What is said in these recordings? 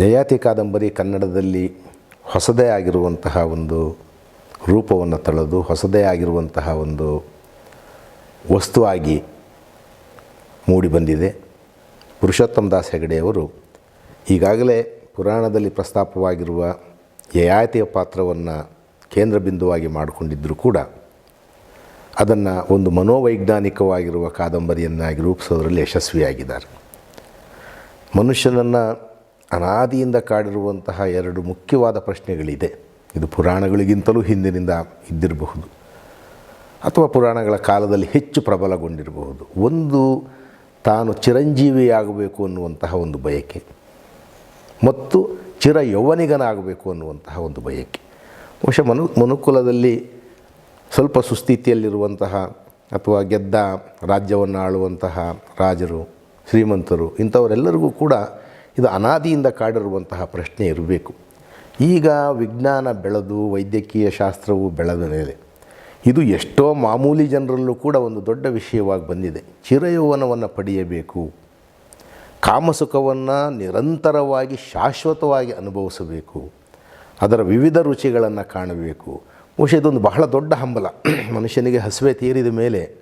ಯಯಾತಿ ಕಾದಂಬರಿ ಕನ್ನಡದಲ್ಲಿ ಹೊಸದೇ ಆಗಿರುವಂತಹ ಒಂದು ರೂಪವನ್ನು ತಳೆದು, ಹೊಸದೇ ಆಗಿರುವಂತಹ ಒಂದು ವಸ್ತುವಾಗಿ ಮೂಡಿಬಂದಿದೆ ಪುರುಷೋತ್ತಮ ದಾಸ್ ಹೆಗಡೆಯವರು ಈಗಾಗಲೇ ಪುರಾಣದಲ್ಲಿ ಪ್ರಸ್ತಾಪವಾಗಿರುವ ಯಯಾತಿಯ ಪಾತ್ರವನ್ನು ಕೇಂದ್ರ ಬಿಂದುವಾಗಿ ಮಾಡಿಕೊಂಡಿದ್ದರೂ ಕೂಡ ಅದನ್ನು ಒಂದು ಮನೋವೈಜ್ಞಾನಿಕವಾಗಿರುವ ಕಾದಂಬರಿಯನ್ನಾಗಿ ರೂಪಿಸೋದರಲ್ಲಿ ಯಶಸ್ವಿಯಾಗಿದ್ದಾರೆ. ಮನುಷ್ಯನನ್ನು ಅನಾದಿಯಿಂದ ಕಾಡಿರುವಂತಹ ಎರಡು ಮುಖ್ಯವಾದ ಪ್ರಶ್ನೆಗಳಿದೆ. ಇದು ಪುರಾಣಗಳಿಗಿಂತಲೂ ಹಿಂದಿನಿಂದ ಇದ್ದಿರಬಹುದು. ಅಥವಾ ಪುರಾಣಗಳ ಕಾಲದಲ್ಲಿ ಹೆಚ್ಚು ಪ್ರಬಲಗೊಂಡಿರಬಹುದು. ಒಂದು ತಾನು ಚಿರಂಜೀವಿಯಾಗಬೇಕು ಅನ್ನುವಂತಹ ಒಂದು ಬಯಕೆ. ಮತ್ತು ಚಿರ ಯೌವನಿಗನಾಗಬೇಕು ಅನ್ನುವಂತಹ ಒಂದು ಬಯಕೆ. ಬಹುಶಃ ಮನು, ಮನುಕುಲದಲ್ಲಿ ಸ್ವಲ್ಪ ಸುಸ್ಥಿತಿಯಲ್ಲಿರುವಂತಹ ಅಥವಾ ಗೆದ್ದ ರಾಜ್ಯವನ್ನು ಆಳುವಂತಹ ರಾಜರು, ಶ್ರೀಮಂತರು ಇಂಥವರೆಲ್ಲರಿಗೂ ಕೂಡ ಇದು ಅನಾದಿಯಿಂದ ಕಾಡಿರುವಂತಹ ಪ್ರಶ್ನೆ ಇರಬೇಕು. ಈಗ ವಿಜ್ಞಾನ ಬೆಳೆದು ವೈದ್ಯಕೀಯ ಶಾಸ್ತ್ರವು ಬೆಳೆದ ಮೇಲೆ ಇದು ಎಷ್ಟೋ ಮಾಮೂಲಿ ಜನರಲ್ಲೂ ಕೂಡ ಒಂದು ದೊಡ್ಡ ವಿಷಯವಾಗಿ ಬಂದಿದೆ. ಚಿರಯೌವನವನ್ನು ಪಡೆಯಬೇಕು. ಕಾಮಸುಖವನ್ನು ನಿರಂತರವಾಗಿ ಶಾಶ್ವತವಾಗಿ ಅನುಭವಿಸಬೇಕು. ಅದರ ವಿವಿಧ ರುಚಿಗಳನ್ನು ಕಾಣಬೇಕು. ಬಹುಶಃ ಇದೊಂದು ಬಹಳ ದೊಡ್ಡ ಹಂಬಲ. ಮನುಷ್ಯನಿಗೆ ಹಸುವೆ ತೀರಿದ ಮೇಲೆ,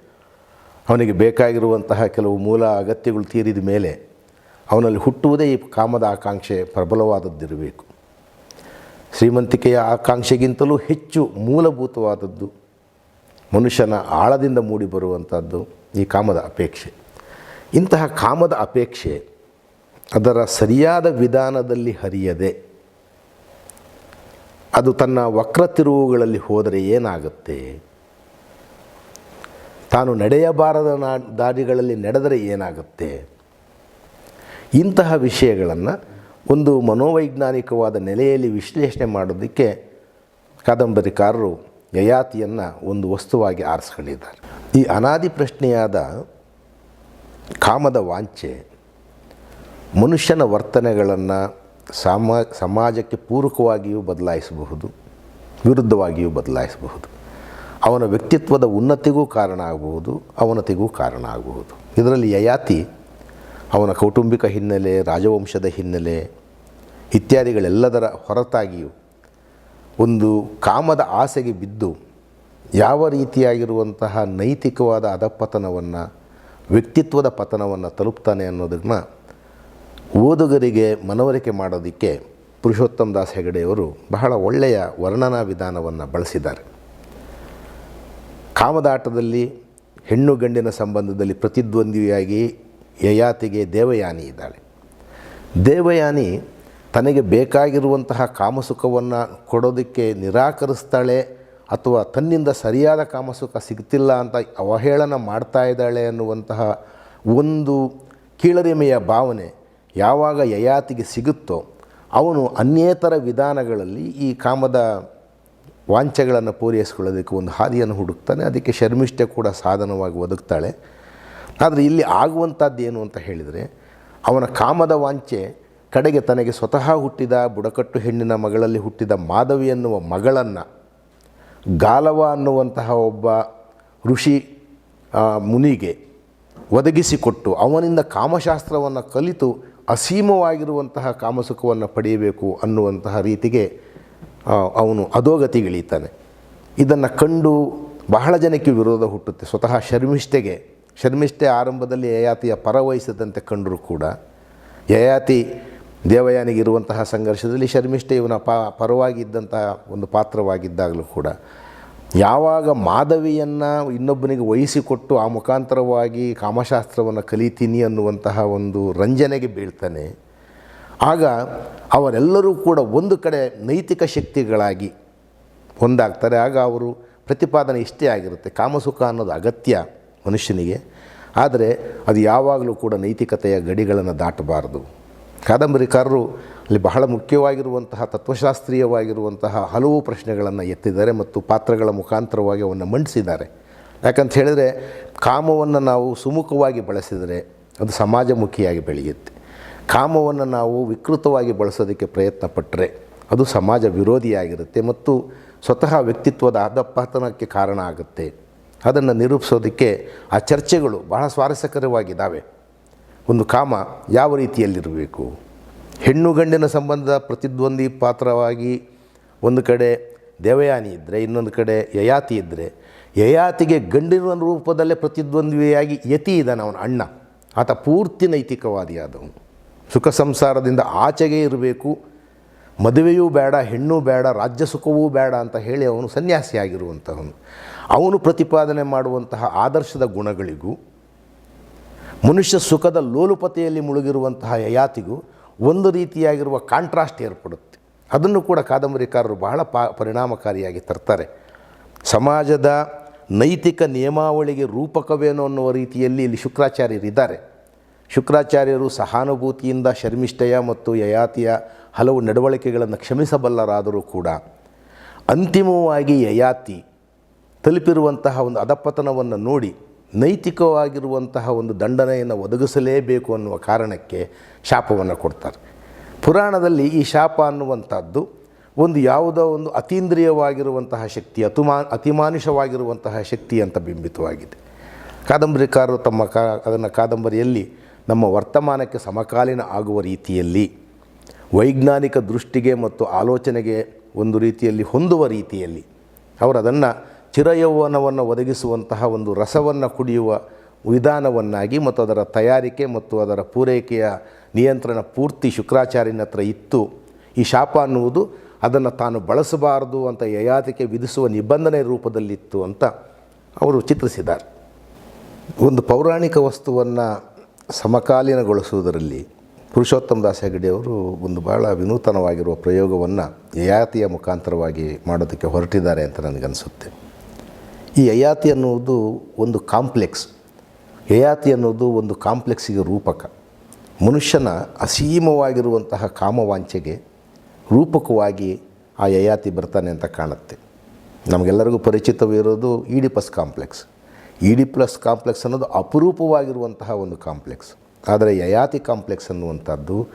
ಅವನಿಗೆ ಬೇಕಾಗಿರುವಂತಹ ಕೆಲವು ಮೂಲ ಅಗತ್ಯಗಳು ತೀರಿದ ಮೇಲೆ ಅವನಲ್ಲಿ ಹುಟ್ಟುವುದೇ ಈ ಕಾಮದ ಆಕಾಂಕ್ಷೆ ಪ್ರಬಲವಾದದ್ದಿರಬೇಕು. ಶ್ರೀಮಂತಿಕೆಯ ಆಕಾಂಕ್ಷೆಗಿಂತಲೂ ಹೆಚ್ಚು ಮೂಲಭೂತವಾದದ್ದು ಮನುಷ್ಯನ ಆಳದಿಂದ ಮೂಡಿ ಬರುವಂಥದ್ದು ಈ ಕಾಮದ ಅಪೇಕ್ಷೆ. ಇಂತಹ ಕಾಮದ ಅಪೇಕ್ಷೆ ಅದರ ಸರಿಯಾದ ವಿಧಾನದಲ್ಲಿ ಹರಿಯದೆ ಅದು ತನ್ನ ವಕ್ರ ತಿರುವುಗಳಲ್ಲಿ ಹೋದರೆ ಏನಾಗುತ್ತೆ? ತಾನು ನಡೆಯಬಾರದ ನಾ ದಾರಿಗಳಲ್ಲಿ ನಡೆದರೆ ಏನಾಗುತ್ತೆ? ಇಂತಹ ವಿಷಯಗಳನ್ನು ಒಂದು ಮನೋವೈಜ್ಞಾನಿಕವಾದ ನೆಲೆಯಲ್ಲಿ ವಿಶ್ಲೇಷಣೆ ಮಾಡೋದಕ್ಕೆ ಕಾದಂಬರಿಕಾರರು ಯಯಾತಿಯನ್ನು ಒಂದು ವಸ್ತುವಾಗಿ ಆರಿಸ್ಕೊಂಡಿದ್ದಾರೆ. ಈ ಅನಾದಿ ಪ್ರಶ್ನೆಯಾದ ಕಾಮದ ವಾಂಛೆ ಮನುಷ್ಯನ ವರ್ತನೆಗಳನ್ನು ಸಮ, ಸಮಾಜಕ್ಕೆ ಪೂರಕವಾಗಿಯೂ ಬದಲಾಯಿಸಬಹುದು, ವಿರುದ್ಧವಾಗಿಯೂ ಬದಲಾಯಿಸಬಹುದು. ಅವನ ವ್ಯಕ್ತಿತ್ವದ ಉನ್ನತಿಗೂ ಕಾರಣ ಆಗಬಹುದು, ಅವನತಿಗೂ ಕಾರಣ ಆಗಬಹುದು. ಇದರಲ್ಲಿ ಯಯಾತಿ ಅವನ ಕೌಟುಂಬಿಕ ಹಿನ್ನೆಲೆ, ರಾಜವಂಶದ ಹಿನ್ನೆಲೆ ಇತ್ಯಾದಿಗಳೆಲ್ಲದರ ಹೊರತಾಗಿಯೂ ಒಂದು ಕಾಮದ ಆಸೆಗೆ ಬಿದ್ದು ಯಾವ ರೀತಿಯಾಗಿರುವಂತಹ ನೈತಿಕವಾದ ಅಧಪತನವನ್ನು, ವ್ಯಕ್ತಿತ್ವದ ಪತನವನ್ನು ತಲುಪ್ತಾನೆ ಅನ್ನೋದನ್ನು ಓದುಗರಿಗೆ ಮನವರಿಕೆ ಮಾಡೋದಕ್ಕೆ ಪುರುಷೋತ್ತಮ ದಾಸ್ ಹೆಗಡೆಯವರು ಬಹಳ ಒಳ್ಳೆಯ ವರ್ಣನಾ ವಿಧಾನವನ್ನು ಬಳಸಿದ್ದಾರೆ. ಕಾಮದಾಟದಲ್ಲಿ, ಹೆಣ್ಣು ಗಂಡಿನ ಸಂಬಂಧದಲ್ಲಿ ಪ್ರತಿದ್ವಂದ್ವಿಯಾಗಿ ಯಯಾತಿಗೆ ದೇವಯಾನಿ ಇದ್ದಾಳೆ. ದೇವಯಾನಿ ತನಗೆ ಬೇಕಾಗಿರುವಂತಹ ಕಾಮಸುಖವನ್ನು ಕೊಡೋದಕ್ಕೆ ನಿರಾಕರಿಸ್ತಾಳೆ ಅಥವಾ ತನ್ನಿಂದ ಸರಿಯಾದ ಕಾಮಸುಖ ಸಿಗ್ತಿಲ್ಲ ಅಂತ ಅವಹೇಳನ ಮಾಡ್ತಾ ಇದ್ದಾಳೆ ಅನ್ನುವಂತಹ ಒಂದು ಕೀಳರಿಮೆಯ ಭಾವನೆ ಯಾವಾಗ ಯಯಾತಿಗೆ ಸಿಗುತ್ತೋ ಅವನು ಅನ್ಯೇತರ ವಿಧಾನಗಳಲ್ಲಿ ಈ ಕಾಮದ ವಾಂಛೆಗಳನ್ನು ಪೂರೈಸಿಕೊಳ್ಳೋದಕ್ಕೆ ಒಂದು ಹಾದಿಯನ್ನು ಹುಡುಕ್ತಾನೆ. ಅದಕ್ಕೆ ಶರ್ಮಿಷ್ಠೆ ಕೂಡ ಸಾಧನವಾಗಿ ಒದಗ್ತಾಳೆ. ಆದರೆ ಇಲ್ಲಿ ಆಗುವಂಥದ್ದು ಏನು ಅಂತ ಹೇಳಿದರೆ, ಅವನ ಕಾಮದ ವಾಂಚೆ ಕಡೆಗೆ ತನಗೆ ಸ್ವತಃ ಹುಟ್ಟಿದ ಬುಡಕಟ್ಟು ಹೆಣ್ಣಿನ ಮಗಳಲ್ಲಿ ಹುಟ್ಟಿದ ಮಾಧವಿ ಎನ್ನುವ ಮಗಳನ್ನು ಗಾಲವ ಅನ್ನುವಂತಹ ಒಬ್ಬ ಋಷಿ ಮುನಿಗೆ ಒದಗಿಸಿಕೊಟ್ಟು ಅವನಿಂದ ಕಾಮಶಾಸ್ತ್ರವನ್ನು ಕಲಿತು ಅಸೀಮವಾಗಿರುವಂತಹ ಕಾಮಸುಖವನ್ನು ಪಡೆಯಬೇಕು ಅನ್ನುವಂತಹ ರೀತಿಗೆ ಅವನು ಅಧೋಗತಿಗಿಳಿತಾನೆ. ಇದನ್ನು ಕಂಡು ಬಹಳ ಜನಕ್ಕೆ ವಿರೋಧ ಹುಟ್ಟುತ್ತೆ. ಸ್ವತಃ ಶರ್ಮಿಷ್ಠೆಗೆ ಶರ್ಮಿಷ್ಠೆ ಆರಂಭದಲ್ಲಿ ಯಯಾತಿಯ ಪರವಹಿಸದಂತೆ ಕಂಡರೂ ಕೂಡ ಯಯಾತಿ ದೇವಯಾನಿಗಿರುವಂತಹ ಸಂಘರ್ಷದಲ್ಲಿ ಶರ್ಮಿಷ್ಠೆ ಇವನ ಪ ಪರವಾಗಿ ಇದ್ದಂತಹ ಒಂದು ಪಾತ್ರವಾಗಿದ್ದಾಗಲೂ ಕೂಡ ಯಾವಾಗ ಮಾಧವಿಯನ್ನು ಇನ್ನೊಬ್ಬನಿಗೆ ವಹಿಸಿಕೊಟ್ಟು ಆ ಮುಖಾಂತರವಾಗಿ ಕಾಮಶಾಸ್ತ್ರವನ್ನು ಕಲಿತೀನಿ ಅನ್ನುವಂತಹ ಒಂದು ರಂಜನೆಗೆ ಬೀಳ್ತಾನೆ, ಆಗ ಅವರೆಲ್ಲರೂ ಕೂಡ ಒಂದು ಕಡೆ ನೈತಿಕ ಶಕ್ತಿಗಳಾಗಿ ಒಂದಾಗ್ತಾರೆ. ಆಗ ಅವರು ಪ್ರತಿಪಾದನೆ ಇಷ್ಟೇ ಆಗಿರುತ್ತೆ. ಕಾಮಸುಖ ಅನ್ನೋದು ಅಗತ್ಯ ಮನುಷ್ಯನಿಗೆ. ಆದರೆ ಅದು ಯಾವಾಗಲೂ ಕೂಡ ನೈತಿಕತೆಯ ಗಡಿಗಳನ್ನು ದಾಟಬಾರದು. ಕಾದಂಬರಿಕಾರರು ಅಲ್ಲಿ ಬಹಳ ಮುಖ್ಯವಾಗಿರುವಂತಹ ತತ್ವಶಾಸ್ತ್ರೀಯವಾಗಿರುವಂತಹ ಹಲವು ಪ್ರಶ್ನೆಗಳನ್ನು ಎತ್ತಿದ್ದಾರೆ ಮತ್ತು ಪಾತ್ರಗಳ ಮುಖಾಂತರವಾಗಿ ಅವನ್ನು ಮಂಡಿಸಿದ್ದಾರೆ. ಯಾಕಂತ ಹೇಳಿದರೆ ಕಾಮವನ್ನು ನಾವು ಸುಮುಖವಾಗಿ ಬಳಸಿದರೆ ಅದು ಸಮಾಜಮುಖಿಯಾಗಿ ಬೆಳೆಯುತ್ತೆ. ಕಾಮವನ್ನು ನಾವು ವಿಕೃತವಾಗಿ ಬಳಸೋದಕ್ಕೆ ಪ್ರಯತ್ನ ಪಟ್ಟರೆ ಅದು ಸಮಾಜ ವಿರೋಧಿಯಾಗಿರುತ್ತೆ ಮತ್ತು ಸ್ವತಃ ವ್ಯಕ್ತಿತ್ವದ ಅಧಪತನಕ್ಕೆ ಕಾರಣ ಆಗುತ್ತೆ. ಅದನ್ನು ನಿರೂಪಿಸೋದಕ್ಕೆ ಆ ಚರ್ಚೆಗಳು ಬಹಳ ಸ್ವಾರಸ್ಯಕರವಾಗಿದ್ದಾವೆ. ಒಂದು ಕಾಮ ಯಾವ ರೀತಿಯಲ್ಲಿರಬೇಕು? ಹೆಣ್ಣು ಗಂಡಿನ ಸಂಬಂಧ ಪ್ರತಿದ್ವಂದಿ ಪಾತ್ರವಾಗಿ ಒಂದು ಕಡೆ ದೇವಯಾನಿ ಇದ್ದರೆ ಇನ್ನೊಂದು ಕಡೆ ಯಯಾತಿ ಇದ್ದರೆ ಯಯಾತಿಗೆ ಗಂಡಿನ ರೂಪದಲ್ಲೇ ಪ್ರತಿದ್ವಂದ್ವಿಯಾಗಿ ಯತಿ ಇದ್ದಾನೆ ಅವನ ಅಣ್ಣ. ಆತ ಪೂರ್ತಿ ನೈತಿಕವಾದಿಯಾದವನು. ಸುಖ ಸಂಸಾರದಿಂದ ಆಚೆಗೆ ಇರಬೇಕು. ಮದುವೆಯೂ ಬೇಡ, ಹೆಣ್ಣು ಬೇಡ, ರಾಜ್ಯ ಸುಖವೂ ಬೇಡ ಅಂತ ಹೇಳಿ ಅವನು ಸನ್ಯಾಸಿಯಾಗಿರುವಂತಹವನು. ಅವನು ಪ್ರತಿಪಾದನೆ ಮಾಡುವಂತಹ ಆದರ್ಶದ ಗುಣಗಳಿಗೂ, ಮನುಷ್ಯ ಸುಖದ ಲೋಲುಪತೆಯಲ್ಲಿ ಮುಳುಗಿರುವಂತಹ ಯಯಾತಿಗೂ ಒಂದು ರೀತಿಯಾಗಿರುವ ಕಾಂಟ್ರಾಸ್ಟ್ ಏರ್ಪಡುತ್ತೆ. ಅದನ್ನು ಕೂಡ ಕಾದಂಬರಿಕಾರರು ಬಹಳ ಪಾ, ಪರಿಣಾಮಕಾರಿಯಾಗಿ ತರ್ತಾರೆ. ಸಮಾಜದ ನೈತಿಕ ನಿಯಮಾವಳಿಗೆ ರೂಪಕವೇನೋ ಅನ್ನುವ ರೀತಿಯಲ್ಲಿ ಇಲ್ಲಿ ಶುಕ್ರಾಚಾರ್ಯರಿದ್ದಾರೆ ಶುಕ್ರಾಚಾರ್ಯರು ಸಹಾನುಭೂತಿಯಿಂದ ಶರ್ಮಿಷ್ಠೆಯ ಮತ್ತು ಯಯಾತಿಯ ಹಲವು ನಡವಳಿಕೆಗಳನ್ನು ಕ್ಷಮಿಸಬಲ್ಲರಾದರೂ ಕೂಡ ಅಂತಿಮವಾಗಿ ಯಯಾತಿ ತಲುಪಿರುವಂತಹ ಒಂದು ಅಧಪತನವನ್ನು ನೋಡಿ ನೈತಿಕವಾಗಿರುವಂತಹ ಒಂದು ದಂಡನೆಯನ್ನು ಒದಗಿಸಲೇಬೇಕು ಅನ್ನುವ ಕಾರಣಕ್ಕೆ ಶಾಪವನ್ನು ಕೊಡ್ತಾರೆ. ಪುರಾಣದಲ್ಲಿ ಈ ಶಾಪ ಅನ್ನುವಂಥದ್ದು ಒಂದು ಯಾವುದೋ ಒಂದು ಅತೀಂದ್ರಿಯವಾಗಿರುವಂತಹ ಶಕ್ತಿ, ಅತಿಮಾ, ಅತಿಮಾನುಷವಾಗಿರುವಂತಹ ಶಕ್ತಿ ಅಂತ ಬಿಂಬಿತವಾಗಿದೆ. ಕಾದಂಬರಿಕಾರರು ತಮ್ಮ ಕಾ, ಅದನ್ನು ಕಾದಂಬರಿಯಲ್ಲಿ ನಮ್ಮ ವರ್ತಮಾನಕ್ಕೆ ಸಮಕಾಲೀನ ಆಗುವ ರೀತಿಯಲ್ಲಿ, ವೈಜ್ಞಾನಿಕ ದೃಷ್ಟಿಗೆ ಮತ್ತು ಆಲೋಚನೆಗೆ ಒಂದು ರೀತಿಯಲ್ಲಿ ಹೊಂದುವ ರೀತಿಯಲ್ಲಿ, ಅವರು ಅದನ್ನು ಚಿರಯೌವನವನ್ನು ಒದಗಿಸುವಂತಹ ಒಂದು ರಸವನ್ನು ಕುಡಿಯುವ ವಿಧಾನವನ್ನಾಗಿ ಮತ್ತು ಅದರ ತಯಾರಿಕೆ ಮತ್ತು ಅದರ ಪೂರೈಕೆಯ ನಿಯಂತ್ರಣ ಪೂರ್ತಿ ಶುಕ್ರಾಚಾರ್ಯನ ಹತ್ರ ಇತ್ತು. ಈ ಶಾಪ ಅನ್ನುವುದು ಅದನ್ನು ತಾನು ಬಳಸಬಾರದು ಅಂತ ಯಯಾತಿಕೆ ವಿಧಿಸುವ ನಿಬಂಧನೆ ರೂಪದಲ್ಲಿತ್ತು ಅಂತ ಅವರು ಚಿತ್ರಿಸಿದ್ದಾರೆ. ಒಂದು ಪೌರಾಣಿಕ ವಸ್ತುವನ್ನು ಸಮಕಾಲೀನಗೊಳಿಸುವುದರಲ್ಲಿ ಪುರುಷೋತ್ತಮ ದಾಸ ಹೆಗಡೆಯವರು ಒಂದು ಭಾಳ ವಿನೂತನವಾಗಿರುವ ಪ್ರಯೋಗವನ್ನು ಯಯಾತಿಯ ಮುಖಾಂತರವಾಗಿ ಮಾಡೋದಕ್ಕೆ ಹೊರಟಿದ್ದಾರೆ ಅಂತ ನನಗನ್ಸುತ್ತೆ. ಈ ಯಯಾತಿ ಅನ್ನುವುದು ಒಂದು ಕಾಂಪ್ಲೆಕ್ಸ್ ಯಯಾತಿ ಅನ್ನೋದು ಒಂದು ಕಾಂಪ್ಲೆಕ್ಸಿಗೆ ರೂಪಕ. ಮನುಷ್ಯನ ಅಸೀಮವಾಗಿರುವಂತಹ ಕಾಮವಾಂಚೆಗೆ ರೂಪಕವಾಗಿ ಆ ಯಯಾತಿ ಬರ್ತಾನೆ ಅಂತ ಕಾಣುತ್ತೆ. ನಮಗೆಲ್ಲರಿಗೂ ಪರಿಚಿತವಿರೋದು ಈಡಿಪಸ್ ಕಾಂಪ್ಲೆಕ್ಸ್ ಈಡಿಪ್ಲಸ್ ಕಾಂಪ್ಲೆಕ್ಸ್ ಅನ್ನೋದು ಅಪರೂಪವಾಗಿರುವಂತಹ ಒಂದು ಕಾಂಪ್ಲೆಕ್ಸ್ ಆದರೆ ಯಯಾತಿ ಕಾಂಪ್ಲೆಕ್ಸ್ ಅನ್ನುವಂಥದ್ದು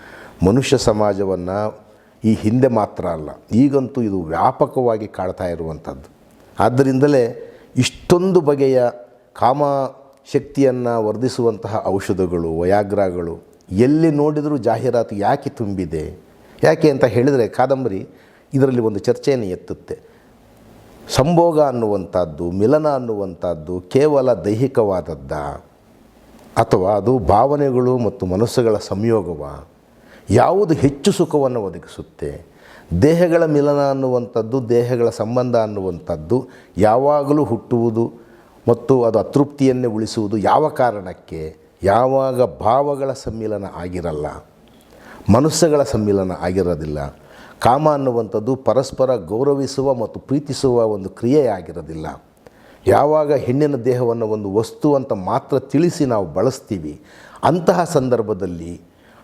ಮನುಷ್ಯ ಸಮಾಜವನ್ನು ಈ ಹಿಂದೆ ಮಾತ್ರ ಅಲ್ಲ. ಈಗಂತೂ ಇದು ವ್ಯಾಪಕವಾಗಿ ಕಾಡ್ತಾ ಇರುವಂಥದ್ದು. ಆದ್ದರಿಂದಲೇ ಇಷ್ಟೊಂದು ಬಗೆಯ ಕಾಮ ಶಕ್ತಿಯನ್ನು ವರ್ಧಿಸುವಂತಹ ಔಷಧಗಳು ವಯಾಗ್ರಾಗಳು ಎಲ್ಲಿ ನೋಡಿದರೂ ಜಾಹೀರಾತು ಯಾಕೆ ತುಂಬಿದೆ? ಯಾಕೆ ಅಂತ ಹೇಳಿದರೆ ಕಾದಂಬರಿ ಇದರಲ್ಲಿ ಒಂದು ಚರ್ಚೆಯನ್ನು ಎತ್ತುತ್ತೆ. ಸಂಭೋಗ ಅನ್ನುವಂಥದ್ದು, ಮಿಲನ ಅನ್ನುವಂಥದ್ದು ಕೇವಲ ದೈಹಿಕವಾದದ್ದ? ಅಥವಾ ಅದು ಭಾವನೆಗಳು ಮತ್ತು ಮನಸ್ಸುಗಳ ಸಂಯೋಗವ? ಯಾವುದು ಹೆಚ್ಚು ಸುಖವನ್ನು ಒದಗಿಸುತ್ತೆ? ದೇಹಗಳ ಮಿಲನ ಅನ್ನುವಂಥದ್ದು, ದೇಹಗಳ ಸಂಬಂಧ ಅನ್ನುವಂಥದ್ದು ಯಾವಾಗಲೂ ಹುಟ್ಟುವುದು ಮತ್ತು ಅದು ಅತೃಪ್ತಿಯನ್ನೇ ಉಳಿಸುವುದು ಯಾವ ಕಾರಣಕ್ಕೆ? ಯಾವಾಗ ಭಾವಗಳ ಸಮ್ಮಿಲನ ಆಗಿರಲ್ಲ, ಮನಸ್ಸುಗಳ ಸಮ್ಮಿಲನ ಆಗಿರೋದಿಲ್ಲ, ಕಾಮ ಅನ್ನುವಂಥದ್ದು ಪರಸ್ಪರ ಗೌರವಿಸುವ ಮತ್ತು ಪ್ರೀತಿಸುವ ಒಂದು ಕ್ರಿಯೆಯಾಗಿರೋದಿಲ್ಲ. ಯಾವಾಗ ಹೆಣ್ಣಿನ ದೇಹವನ್ನು ಒಂದು ವಸ್ತು ಅಂತ ಮಾತ್ರ ತಿಳಿಸಿ ನಾವು ಬಳಸ್ತೀವಿ, ಅಂತಹ ಸಂದರ್ಭದಲ್ಲಿ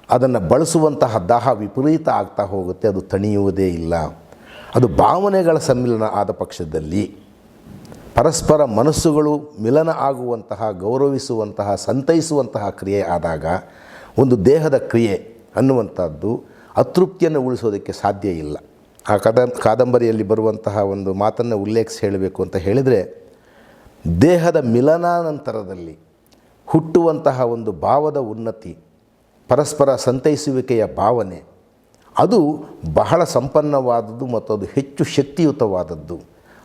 ಅದನ್ನು ಬಳಸುವಂತಹ ದಾಹ ವಿಪರೀತ ಆಗ್ತಾ ಹೋಗುತ್ತೆ, ಅದು ತಣಿಯುವುದೇ ಇಲ್ಲ. ಅದು ಭಾವನೆಗಳ ಸಮ್ಮಿಲನ ಆದ ಪಕ್ಷದಲ್ಲಿ ಪರಸ್ಪರ ಮನಸ್ಸುಗಳು ಮಿಲನ ಆಗುವಂತಹ, ಗೌರವಿಸುವಂತಹ, ಸಂತೈಸುವಂತಹ ಕ್ರಿಯೆ ಆದಾಗ, ಒಂದು ದೇಹದ ಕ್ರಿಯೆ ಅನ್ನುವಂಥದ್ದು ಅತೃಪ್ತಿಯನ್ನು ಉಳಿಸೋದಕ್ಕೆ ಸಾಧ್ಯ ಇಲ್ಲ. ಆ ಕದ, ಕಾದಂಬರಿಯಲ್ಲಿ ಬರುವಂತಹ ಒಂದು ಮಾತನ್ನು ಉಲ್ಲೇಖಿಸಿ ಹೇಳಬೇಕು ಅಂತ ಹೇಳಿದರೆ, ದೇಹದ ಮಿಲನಾನಂತರದಲ್ಲಿ ಹುಟ್ಟುವಂತಹ ಒಂದು ಭಾವದ ಉನ್ನತಿ ಪರಸ್ಪರ ಸಂತೈಸುವಿಕೆಯ ಭಾವನೆ. ಅದು ಬಹಳ ಸಂಪನ್ನವಾದದ್ದು ಮತ್ತು ಅದು ಹೆಚ್ಚು ಶಕ್ತಿಯುತವಾದದ್ದು.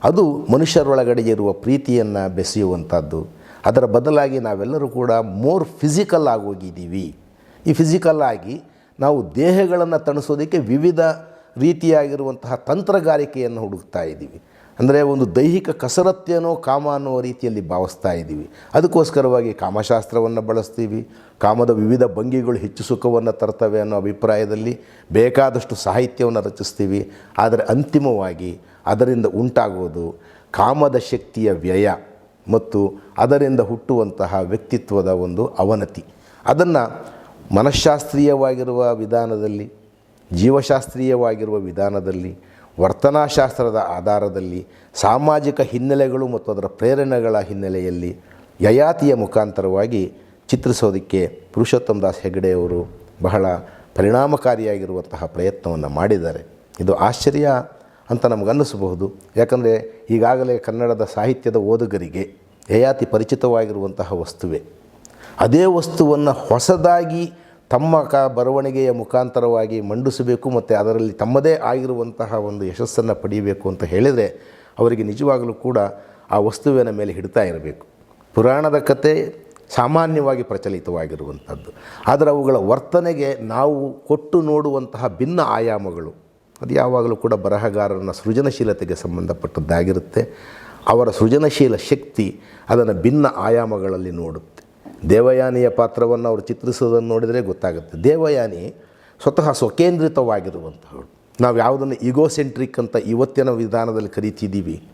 ಅದು ಮನುಷ್ಯರೊಳಗಡೆ ಇರುವ ಪ್ರೀತಿಯನ್ನು ಬೆಸೆಯುವಂಥದ್ದು ಅದರ ಬದಲಾಗಿ ನಾವೆಲ್ಲರೂ ಕೂಡ ಮೋರ್ ಫಿಸಿಕಲ್ ಆಗೋಗಿದ್ದೀವಿ. ಈ ಫಿಸಿಕಲ್ ಆಗಿ ನಾವು ದೇಹಗಳನ್ನು ತಣಿಸೋದಕ್ಕೆ ವಿವಿಧ ರೀತಿಯಾಗಿರುವಂತಹ ತಂತ್ರಗಾರಿಕೆಯನ್ನು ಹುಡುಕ್ತಾ ಇದ್ದೀವಿ. ಅಂದರೆ ಒಂದು ದೈಹಿಕ ಕಸರತ್ತೇನೋ ಕಾಮ ಅನ್ನುವ ರೀತಿಯಲ್ಲಿ ಭಾವಿಸ್ತಾ ಇದ್ದೀವಿ. ಅದಕ್ಕೋಸ್ಕರವಾಗಿ ಕಾಮಶಾಸ್ತ್ರವನ್ನು ಬಳಸ್ತೀವಿ. ಕಾಮದ ವಿವಿಧ ಭಂಗಿಗಳು ಹೆಚ್ಚು ಸುಖವನ್ನು ತರ್ತವೆ ಅನ್ನೋ ಅಭಿಪ್ರಾಯದಲ್ಲಿ ಬೇಕಾದಷ್ಟು ಸಾಹಿತ್ಯವನ್ನು ರಚಿಸ್ತೀವಿ. ಆದರೆ ಅಂತಿಮವಾಗಿ ಅದರಿಂದ ಉಂಟಾಗೋದು ಕಾಮದ ಶಕ್ತಿಯ ವ್ಯಯ ಮತ್ತು ಅದರಿಂದ ಹುಟ್ಟುವಂತಹ ವ್ಯಕ್ತಿತ್ವದ ಒಂದು ಅವನತಿ. ಅದನ್ನು ಮನಃಶಾಸ್ತ್ರೀಯವಾಗಿರುವ ವಿಧಾನದಲ್ಲಿ, ಜೀವಶಾಸ್ತ್ರೀಯವಾಗಿರುವ ವಿಧಾನದಲ್ಲಿ ವರ್ತನಾಶಾಸ್ತ್ರದ ಆಧಾರದಲ್ಲಿ ಸಾಮಾಜಿಕ ಹಿನ್ನೆಲೆಗಳು ಮತ್ತು ಅದರ ಪ್ರೇರಣೆಗಳ ಹಿನ್ನೆಲೆಯಲ್ಲಿ ಯಯಾತಿಯ ಮುಖಾಂತರವಾಗಿ ಚಿತ್ರಿಸೋದಕ್ಕೆ ಪುರುಷೋತ್ತಮ ದಾಸ್ ಹೆಗಡೆಯವರು ಬಹಳ ಪರಿಣಾಮಕಾರಿಯಾಗಿರುವಂತಹ ಪ್ರಯತ್ನವನ್ನು ಮಾಡಿದ್ದಾರೆ. ಇದು ಆಶ್ಚರ್ಯ ಅಂತ ನಮಗನ್ನಿಸಬಹುದು. ಯಾಕಂದರೆ ಈಗಾಗಲೇ ಕನ್ನಡದ ಸಾಹಿತ್ಯದ ಓದುಗರಿಗೆ ಯಯಾತಿ ಪರಿಚಿತವಾಗಿರುವಂತಹ ವಸ್ತುವೆ. ಅದೇ ವಸ್ತುವನ್ನು ಹೊಸದಾಗಿ ತಮ್ಮ ಕ ಬರವಣಿಗೆಯ ಮುಖಾಂತರವಾಗಿ ಮಂಡಿಸಬೇಕು ಮತ್ತು ಅದರಲ್ಲಿ ತಮ್ಮದೇ ಆಗಿರುವಂತಹ ಒಂದು ಯಶಸ್ಸನ್ನು ಪಡೆಯಬೇಕು ಅಂತ ಹೇಳಿದರೆ ಅವರಿಗೆ ನಿಜವಾಗಲೂ ಕೂಡ ಆ ವಸ್ತುವಿನ ಮೇಲೆ ಹಿಡ್ತಾ ಇರಬೇಕು. ಪುರಾಣದ ಕತೆ ಸಾಮಾನ್ಯವಾಗಿ ಪ್ರಚಲಿತವಾಗಿರುವಂಥದ್ದು. ಆದರೆ ಅವುಗಳ ವರ್ತನೆಗೆ ನಾವು ಕೊಟ್ಟು ನೋಡುವಂತಹ ಭಿನ್ನ ಆಯಾಮಗಳು, ಅದು ಯಾವಾಗಲೂ ಕೂಡ ಬರಹಗಾರನ ಸೃಜನಶೀಲತೆಗೆ ಸಂಬಂಧಪಟ್ಟದ್ದಾಗಿರುತ್ತೆ. ಅವರ ಸೃಜನಶೀಲ ಶಕ್ತಿ ಅದನ್ನು ಭಿನ್ನ ಆಯಾಮಗಳಲ್ಲಿ ನೋಡುತ್ತೆ ದೇವಯಾನಿಯ ಪಾತ್ರವನ್ನು ಅವರು ಚಿತ್ರಿಸೋದನ್ನು ನೋಡಿದರೆ ಗೊತ್ತಾಗುತ್ತೆ. ದೇವಯಾನಿ ಸ್ವತಃ ಸ್ವಕೇಂದ್ರಿತವಾಗಿರುವಂಥವಳು ನಾವು ಯಾವುದನ್ನು ಈಗೋಸೆಂಟ್ರಿಕ್ ಅಂತ ಇವತ್ತಿನ ವಿಧಾನದಲ್ಲಿ ಕರಿತಿದ್ದೀವಿ.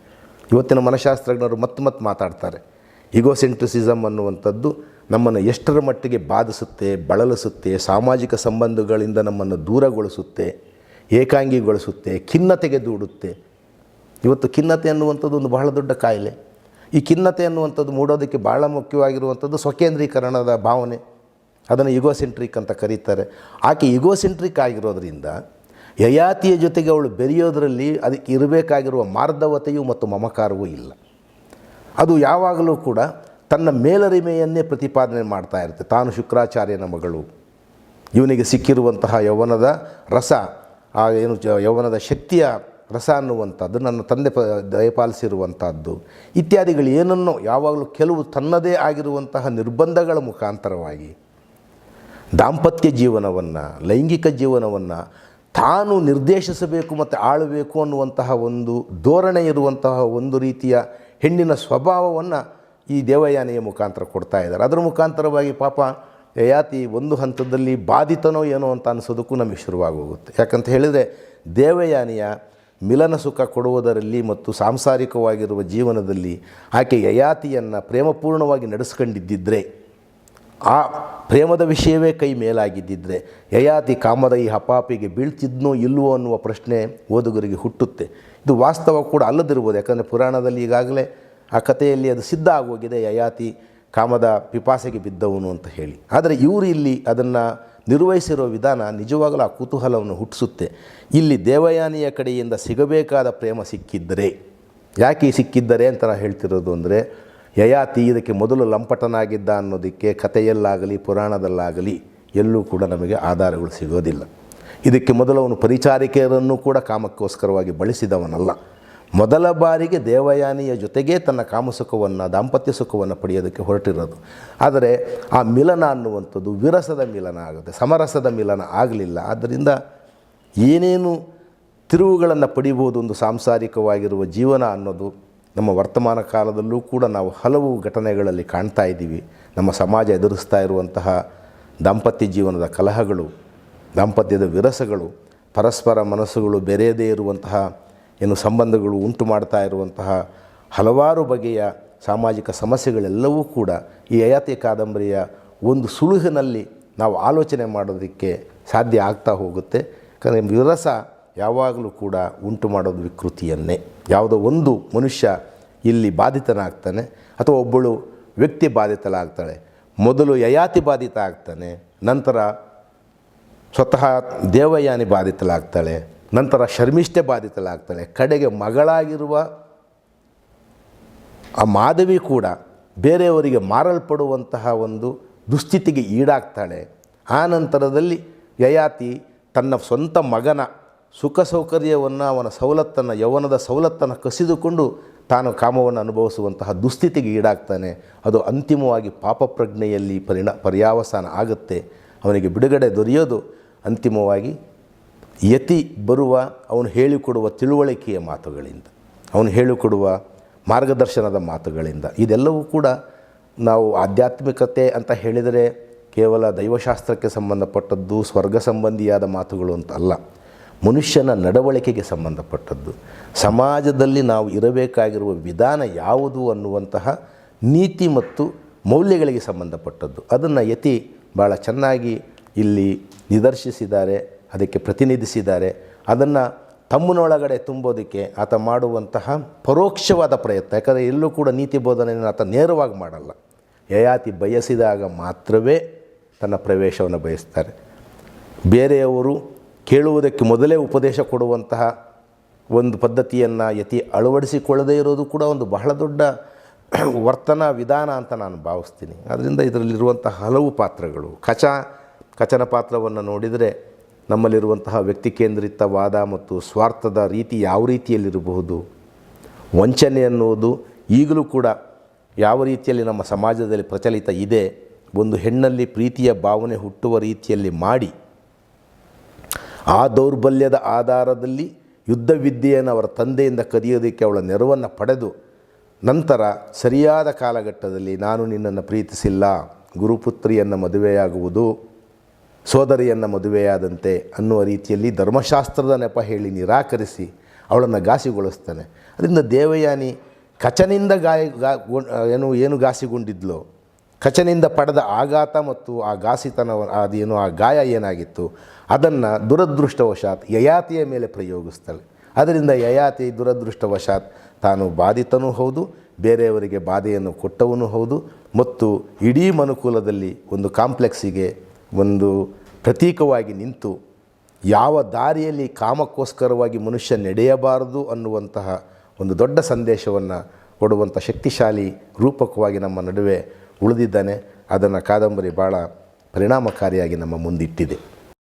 ಇವತ್ತಿನ ಮನಃಶಾಸ್ತ್ರಜ್ಞರು ಮತ್ತೆ ಮತ್ತೆ ಮಾತಾಡ್ತಾರೆ. ಈಗೋಸೆಂಟ್ರಿಸಿಸಮ್ ಅನ್ನುವಂಥದ್ದು ನಮ್ಮನ್ನು ಎಷ್ಟರ ಮಟ್ಟಿಗೆ ಬಾಧಿಸುತ್ತೆ, ಬಳಲಿಸುತ್ತೆ, ಸಾಮಾಜಿಕ ಸಂಬಂಧಗಳಿಂದ ನಮ್ಮನ್ನು ದೂರಗೊಳಿಸುತ್ತೆ, ಏಕಾಂಗಿಗೊಳಿಸುತ್ತೆ, ಖಿನ್ನತೆಗೆ ದೂಡುತ್ತೆ. ಇವತ್ತು ಖಿನ್ನತೆ ಅನ್ನುವಂಥದ್ದು ಒಂದು ಬಹಳ ದೊಡ್ಡ ಕಾಯಿಲೆ. ಈ ಖಿನ್ನತೆ ಅನ್ನುವಂಥದ್ದು ಮೂಡೋದಕ್ಕೆ ಭಾಳ ಮುಖ್ಯವಾಗಿರುವಂಥದ್ದು ಸ್ವಕೇಂದ್ರೀಕರಣದ ಭಾವನೆ. ಅದನ್ನು ಇಗೋಸೆಂಟ್ರಿಕ್ ಅಂತ ಕರೀತಾರೆ. ಆಕೆ ಇಗೋಸೆಂಟ್ರಿಕ್ ಆಗಿರೋದ್ರಿಂದ ಯಯಾತಿಯ ಜೊತೆಗೆ ಅವಳು ಬೆರೆಯೋದರಲ್ಲಿ ಅದಕ್ಕೆ ಇರಬೇಕಾಗಿರುವ ಮಾರ್ಧವತೆಯು ಮತ್ತು ಮಮಕಾರವೂ ಇಲ್ಲ. ಅದು ಯಾವಾಗಲೂ ಕೂಡ ತನ್ನ ಮೇಲರಿಮೆಯನ್ನೇ ಪ್ರತಿಪಾದನೆ ಮಾಡ್ತಾ ಇರುತ್ತೆ. ತಾನು ಶುಕ್ರಾಚಾರ್ಯನ ಮಗಳು. ಇವನಿಗೆ ಸಿಕ್ಕಿರುವಂತಹ ಯೌವನದ ರಸ, ಆ ಏನು ಯೌವನದ ಶಕ್ತಿಯ ರಸ ಅನ್ನುವಂಥದ್ದು, ನನ್ನ ತಂದೆ ಪ ದಯಪಾಲಿಸಿರುವಂಥದ್ದು ಇತ್ಯಾದಿಗಳು ಏನನ್ನೋ ಯಾವಾಗಲೂ ಕೆಲವು ತನ್ನದೇ ಆಗಿರುವಂತಹ ನಿರ್ಬಂಧಗಳ ಮುಖಾಂತರವಾಗಿ ದಾಂಪತ್ಯ ಜೀವನವನ್ನು, ಲೈಂಗಿಕ ಜೀವನವನ್ನು ತಾನು ನಿರ್ದೇಶಿಸಬೇಕು ಮತ್ತು ಆಳಬೇಕು ಅನ್ನುವಂತಹ ಒಂದು ಧೋರಣೆ ಇರುವಂತಹ ಒಂದು ರೀತಿಯ ಹೆಣ್ಣಿನ ಸ್ವಭಾವವನ್ನು ಈ ದೇವಯಾನೆಯ ಮುಖಾಂತರ ಕೊಡ್ತಾ ಇದ್ದಾರೆ. ಅದರ ಮುಖಾಂತರವಾಗಿ ಪಾಪ ಯಾತಿ ಒಂದು ಹಂತದಲ್ಲಿ ಬಾಧಿತನೋ ಏನೋ ಅಂತ ಅನಿಸೋದಕ್ಕೂ ನಮಗೆ ಶುರುವಾಗೋಗುತ್ತೆ. ಯಾಕಂತ ಹೇಳಿದರೆ ದೇವಯಾನಿಯ ಮಿಲನ ಸುಖ ಕೊಡುವುದರಲ್ಲಿ ಮತ್ತು ಸಾಂಸಾರಿಕವಾಗಿರುವ ಜೀವನದಲ್ಲಿ ಆಕೆ ಯಯಾತಿಯನ್ನು ಪ್ರೇಮಪೂರ್ಣವಾಗಿ ನಡೆಸ್ಕೊಂಡಿದ್ದಿದ್ರೆ, ಆ ಪ್ರೇಮದ ವಿಷಯವೇ ಕೈ ಮೇಲಾಗಿದ್ದಿದ್ರೆ ಯಯಾತಿ ಕಾಮದ ಈ ಹಪಾಪಿಗೆ ಬೀಳ್ತಿದ್ನೋ ಇಲ್ವೋ ಅನ್ನುವ ಪ್ರಶ್ನೆ ಓದುಗರಿಗೆ ಹುಟ್ಟುತ್ತೆ. ಇದು ವಾಸ್ತವ ಕೂಡ ಅಲ್ಲದಿರ್ಬೋದು ಯಾಕಂದರೆ ಪುರಾಣದಲ್ಲಿ ಈಗಾಗಲೇ ಆ ಕಥೆಯಲ್ಲಿ ಅದು ಸಿದ್ಧ ಆಗೋಗಿದೆ, ಯಯಾತಿ ಕಾಮದ ಪಿಪಾಸೆಗೆ ಬಿದ್ದವನು ಅಂತ ಹೇಳಿ. ಆದರೆ ಇವರು ಇಲ್ಲಿ ಅದನ್ನು ನಿರ್ವಹಿಸಿರೋ ವಿಧಾನ ನಿಜವಾಗಲೂ ಆ ಕುತೂಹಲವನ್ನು ಹುಟ್ಟಿಸುತ್ತೆ. ಇಲ್ಲಿ ದೇವಯಾನಿಯ ಕಡೆಯಿಂದ ಸಿಗಬೇಕಾದ ಪ್ರೇಮ ಸಿಕ್ಕಿದ್ದರೆ, ಯಾಕೆ ಸಿಕ್ಕಿದ್ದರೆ ಅಂತ ನಾನು ಹೇಳ್ತಿರೋದು ಅಂದರೆ, ಯಯಾತಿ ಇದಕ್ಕೆ ಮೊದಲು ಲಂಪಟನಾಗಿದ್ದ ಅನ್ನೋದಕ್ಕೆ ಕಥೆಯಲ್ಲಾಗಲಿ, ಪುರಾಣದಲ್ಲಾಗಲಿ ಎಲ್ಲೂ ಕೂಡ ನಮಗೆ ಆಧಾರಗಳು ಸಿಗೋದಿಲ್ಲ. ಇದಕ್ಕೆ ಮೊದಲು ಅವನು ಪರಿಚಾರಿಕೆಯರನ್ನು ಕೂಡ ಕಾಮಕ್ಕೋಸ್ಕರವಾಗಿ ಬಳಸಿದವನಲ್ಲ. ಮೊದಲ ಬಾರಿಗೆ ದೇವಯಾನಿಯ ಜೊತೆಗೇ ತನ್ನ ಕಾಮಸುಖವನ್ನು, ದಾಂಪತ್ಯ ಸುಖವನ್ನು ಪಡೆಯೋದಕ್ಕೆ ಹೊರಟಿರೋದು. ಆದರೆ ಆ ಮಿಲನ ಅನ್ನುವಂಥದ್ದು ವಿರಸದ ಮಿಲನ ಆಗುತ್ತೆ. ಸಮರಸದ ಮಿಲನ ಆಗಲಿಲ್ಲ. ಆದ್ದರಿಂದ ಏನೇನು ತಿರುವುಗಳನ್ನು ಪಡಿಬೋದು ಒಂದು ಸಾಂಸಾರಿಕವಾಗಿರುವ ಜೀವನ ಅನ್ನೋದು ನಮ್ಮ ವರ್ತಮಾನ ಕಾಲದಲ್ಲೂ ಕೂಡ ನಾವು ಹಲವು ಘಟನೆಗಳಲ್ಲಿ ಕಾಣ್ತಾ ಇದ್ದೀವಿ. ನಮ್ಮ ಸಮಾಜ ಎದುರಿಸ್ತಾ ಇರುವಂತಹ ದಾಂಪತ್ಯ ಜೀವನದ ಕಲಹಗಳು, ದಾಂಪತ್ಯದ ವಿರಸಗಳು, ಪರಸ್ಪರ ಮನಸ್ಸುಗಳು ಬೆರೆಯದೇ ಇರುವಂತಹ ಏನು ಸಂಬಂಧಗಳು ಉಂಟು ಮಾಡ್ತಾ ಇರುವಂತಹ ಹಲವಾರು ಬಗೆಯ ಸಾಮಾಜಿಕ ಸಮಸ್ಯೆಗಳೆಲ್ಲವೂ ಕೂಡ ಈ ಅಯಾತಿ ಕಾದಂಬರಿಯ ಒಂದು ಸುಳುಹಿನಲ್ಲಿ ನಾವು ಆಲೋಚನೆ ಮಾಡೋದಕ್ಕೆ ಸಾಧ್ಯ ಆಗ್ತಾ ಹೋಗುತ್ತೆ. ಯಾಕಂದರೆ ವಿರಸ ಯಾವಾಗಲೂ ಕೂಡ ಉಂಟು ಮಾಡೋದು ವಿಕೃತಿಯನ್ನೇ. ಯಾವುದೋ ಒಂದು ಮನುಷ್ಯ ಇಲ್ಲಿ ಬಾಧಿತನಾಗ್ತಾನೆ ಅಥವಾ ಒಬ್ಬಳು ವ್ಯಕ್ತಿ ಬಾಧಿತಲಾಗ್ತಾಳೆ ಮೊದಲು ಯಯಾತಿ ಬಾಧಿತ ಆಗ್ತಾನೆ, ನಂತರ ಸ್ವತಃ ದೇವಯಾನಿ ಬಾಧಿತಲಾಗ್ತಾಳೆ ನಂತರ ಶರ್ಮಿಷ್ಠೆ ಬಾಧಿತಳಾಗ್ತಾಳೆ. ಕಡೆಗೆ ಮಗಳಾಗಿರುವ ಆ ಮಾಧವಿ ಕೂಡ ಬೇರೆಯವರಿಗೆ ಮಾರಲ್ಪಡುವಂತಹ ಒಂದು ದುಸ್ಥಿತಿಗೆ ಈಡಾಗ್ತಾಳೆ. ಆ ನಂತರದಲ್ಲಿ ಯಯಾತಿ ತನ್ನ ಸ್ವಂತ ಮಗನ ಸುಖ ಸೌಕರ್ಯವನ್ನು, ಅವನ ಸವಲತ್ತನ್ನು, ಯೌವನದ ಸವಲತ್ತನ್ನು ಕಸಿದುಕೊಂಡು ತಾನು ಕಾಮವನ್ನು ಅನುಭವಿಸುವಂತಹ ದುಸ್ಥಿತಿಗೆ ಈಡಾಗ್ತಾನೆ. ಅದು ಅಂತಿಮವಾಗಿ ಪಾಪಪ್ರಜ್ಞೆಯಲ್ಲಿ ಪರಿಣ, ಪರ್ಯಾವಸಾನ ಆಗುತ್ತೆ. ಅವನಿಗೆ ಬಿಡುಗಡೆ ದೊರೆಯೋದು ಅಂತಿಮವಾಗಿ ಯತಿ ಬರುವ ಅವನು ಹೇಳಿಕೊಡುವ ತಿಳುವಳಿಕೆಯ ಮಾತುಗಳಿಂದ, ಅವನು ಹೇಳಿಕೊಡುವ ಮಾರ್ಗದರ್ಶನದ ಮಾತುಗಳಿಂದ, ಇದೆಲ್ಲವೂ ಕೂಡ ನಾವು ಆಧ್ಯಾತ್ಮಿಕತೆ ಅಂತ ಹೇಳಿದರೆ ಕೇವಲ ದೈವಶಾಸ್ತ್ರಕ್ಕೆ ಸಂಬಂಧಪಟ್ಟದ್ದು, ಸ್ವರ್ಗ ಸಂಬಂಧಿಯಾದ ಮಾತುಗಳು ಅಂತ ಅಲ್ಲ. ಮನುಷ್ಯನ ನಡವಳಿಕೆಗೆ ಸಂಬಂಧಪಟ್ಟದ್ದು. ಸಮಾಜದಲ್ಲಿ ನಾವು ಇರಬೇಕಾಗಿರುವ ವಿಧಾನ ಯಾವುದು ಅನ್ನುವಂತಹ ನೀತಿ ಮತ್ತು ಮೌಲ್ಯಗಳಿಗೆ ಸಂಬಂಧಪಟ್ಟದ್ದು. ಅದನ್ನು ಯತಿ ಭಾಳ ಚೆನ್ನಾಗಿ ಇಲ್ಲಿ ನಿದರ್ಶಿಸಿದ್ದಾರೆ. ಅದಕ್ಕೆ ಪ್ರತಿನಿಧಿಸಿದ್ದಾರೆ. ಅದನ್ನು ತಮ್ಮನೊಳಗಡೆ ತುಂಬೋದಕ್ಕೆ ಆತ ಮಾಡುವಂತಹ ಪರೋಕ್ಷವಾದ ಪ್ರಯತ್ನ. ಯಾಕಂದರೆ ಎಲ್ಲೂ ಕೂಡ ನೀತಿ ಬೋಧನೆಯನ್ನು ಆತ ನೇರವಾಗಿ ಮಾಡಲ್ಲ. ಯಯಾತಿ ಬಯಸಿದಾಗ ಮಾತ್ರವೇ ತನ್ನ ಪ್ರವೇಶವನ್ನು ಬಯಸ್ತಾರೆ. ಬೇರೆಯವರು ಕೇಳುವುದಕ್ಕೆ ಮೊದಲೇ ಉಪದೇಶ ಕೊಡುವಂತಹ ಒಂದು ಪದ್ಧತಿಯನ್ನು ಯತಿ ಅಳವಡಿಸಿಕೊಳ್ಳದೇ ಇರೋದು ಕೂಡ ಒಂದು ಬಹಳ ದೊಡ್ಡ ವರ್ತನ ವಿಧಾನ ಅಂತ ನಾನು ಭಾವಿಸ್ತೀನಿ. ಅದರಿಂದ ಇದರಲ್ಲಿರುವಂಥ ಹಲವು ಪಾತ್ರಗಳು. ಕಚ, ಕಚನ ಪಾತ್ರವನ್ನು ನೋಡಿದರೆ ನಮ್ಮಲ್ಲಿರುವಂತಹ ವ್ಯಕ್ತಿ ಕೇಂದ್ರಿತವಾದ ಮತ್ತು ಸ್ವಾರ್ಥದ ರೀತಿ ಯಾವ ರೀತಿಯಲ್ಲಿರಬಹುದು? ವಂಚನೆ ಅನ್ನುವುದು ಈಗಲೂ ಕೂಡ ಯಾವ ರೀತಿಯಲ್ಲಿ ನಮ್ಮ ಸಮಾಜದಲ್ಲಿ ಪ್ರಚಲಿತ ಇದೆ, ಒಂದು ಹೆಣ್ಣಲ್ಲಿ ಪ್ರೀತಿಯ ಭಾವನೆ ಹುಟ್ಟುವ ರೀತಿಯಲ್ಲಿ ಮಾಡಿ, ಆ ದೌರ್ಬಲ್ಯದ ಆಧಾರದಲ್ಲಿ ಯುದ್ಧ ವಿದ್ಯೆಯನ್ನು ಅವರ ತಂದೆಯಿಂದ ಕದಿಯೋದಕ್ಕೆ ಅವಳ ನೆರವನ್ನು ಪಡೆದು ನಂತರ ಸರಿಯಾದ ಕಾಲಘಟ್ಟದಲ್ಲಿ ನಾನು ನಿನ್ನನ್ನು ಪ್ರೀತಿಸಿಲ್ಲ, ಗುರುಪುತ್ರಿಯನ್ನು ಮದುವೆಯಾಗುವುದು. ಸೋದರಿಯನ್ನು ಮದುವೆಯಾದಂತೆ ಅನ್ನುವ ರೀತಿಯಲ್ಲಿ ಧರ್ಮಶಾಸ್ತ್ರದ ನೆಪ ಹೇಳಿ ನಿರಾಕರಿಸಿ ಅವಳನ್ನು ಘಾಸಿಗೊಳಿಸ್ತಾನೆ. ಅದರಿಂದ ದೇವಯಾನಿ ಕಚನಿಂದ ಗಾಯ, ಗಾ ಏನು ಏನು ಘಾಸಿಗೊಂಡಿದ್ಲೋ, ಕಚನಿಂದ ಪಡೆದ ಆಘಾತ ಮತ್ತು ಆ ಘಾಸಿತನ ಅದೇನು ಆ ಗಾಯ ಏನಾಗಿತ್ತು, ಅದನ್ನು ದುರದೃಷ್ಟವಶಾತ್ ಯಯಾತಿಯ ಮೇಲೆ ಪ್ರಯೋಗಿಸ್ತಾಳೆ. ಅದರಿಂದ ಯಯಾತಿ ದುರದೃಷ್ಟವಶಾತ್ ತಾನು ಬಾಧಿತನೂ ಹೌದು, ಬೇರೆಯವರಿಗೆ ಬಾಧೆಯನ್ನು ಕೊಟ್ಟವನು ಹೌದು, ಮತ್ತು ಇಡೀ ಮನುಕುಲದಲ್ಲಿ ಒಂದು ಕಾಂಪ್ಲೆಕ್ಸಿಗೆ ಒಂದು ಪ್ರತೀಕವಾಗಿ ನಿಂತು ಯಾವ ದಾರಿಯಲ್ಲಿ ಕಾಮಕ್ಕೋಸ್ಕರವಾಗಿ ಮನುಷ್ಯ ನಡೆಯಬಾರದು ಅನ್ನುವಂತಹ ಒಂದು ದೊಡ್ಡ ಸಂದೇಶವನ್ನು ಕೊಡುವಂಥ ಶಕ್ತಿಶಾಲಿ ರೂಪಕವಾಗಿ ನಮ್ಮ ನಡುವೆ ಉಳಿದಿದ್ದಾನೆ. ಅದನ್ನು ಕಾದಂಬರಿ ಭಾಳ ಪರಿಣಾಮಕಾರಿಯಾಗಿ ನಮ್ಮ ಮುಂದಿಟ್ಟಿದೆ.